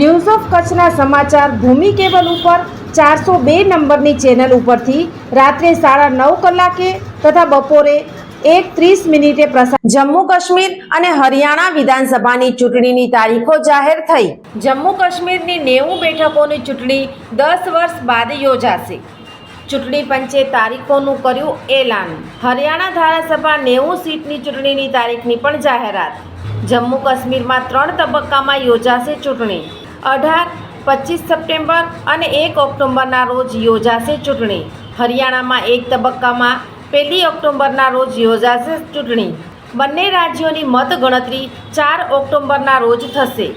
News of કચ્છના સમાચાર ભૂમિ cable ઉપર ચારસો બે નંબરની ચેનલ ઉપરથી રાત્રે સાડા નવ કલાકે તથા બપોરે એક ત્રીસ મિનિટે પ્રસાર જમ્મુ કાશ્મીર અને હરિયાણા વિધાનસભાની ચૂંટણીની તારીખો જાહેર થઈ. જમ્મુ કાશ્મીરની નેવું બેઠકોની ચૂંટણી દસ વર્ષ બાદ યોજાશે. ચૂંટણી પંચે તારીખોનું કર્યું એલાન. હરિયાણા ધારાસભા નેવું સીટની ચૂંટણીની તારીખની પણ જાહેરાત. જમ્મુ કાશ્મીરમાં ત્રણ તબક્કામાં યોજાશે ચૂંટણી. અઢાર, પચીસ સપ્ટેમ્બર અને એક ઓક્ટોબરના રોજ યોજાશે ચૂંટણી. હરિયાણામાં એક તબક્કામાં પહેલી ઓક્ટોબરના રોજ યોજાશે ચૂંટણી. બંને રાજ્યોની મતગણતરી ચાર ઓક્ટોબરના રોજ થશે.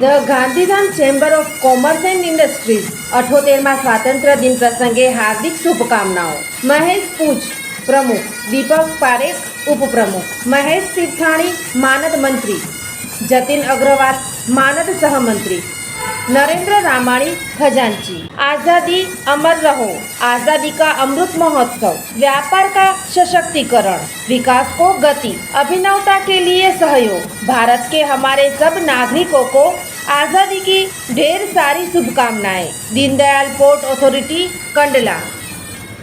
The Gandhidham chamber of commerce and industries અઠોતેરમાં સ્વાતંત્ર્ય દિન પ્રસંગે હાર્દિક શુભકામનાઓ. મહેશ પૂંચ પ્રમુખ દીપક પારેખ उपप्रमुख महेश सिरथाणी मानद मंत्री. जतीन अग्रवाल मानद सहमंत्री. नरेंद्र रामाणी खजांची. आजादी अमर रहो. आजादी का अमृत महोत्सव. व्यापार का सशक्तिकरण. विकास को गति. अभिनवता के लिए सहयोग. भारत के हमारे सब नागरिकों को आजादी की ढेर सारी शुभकामनाएं. Deendayal port authority Kandla.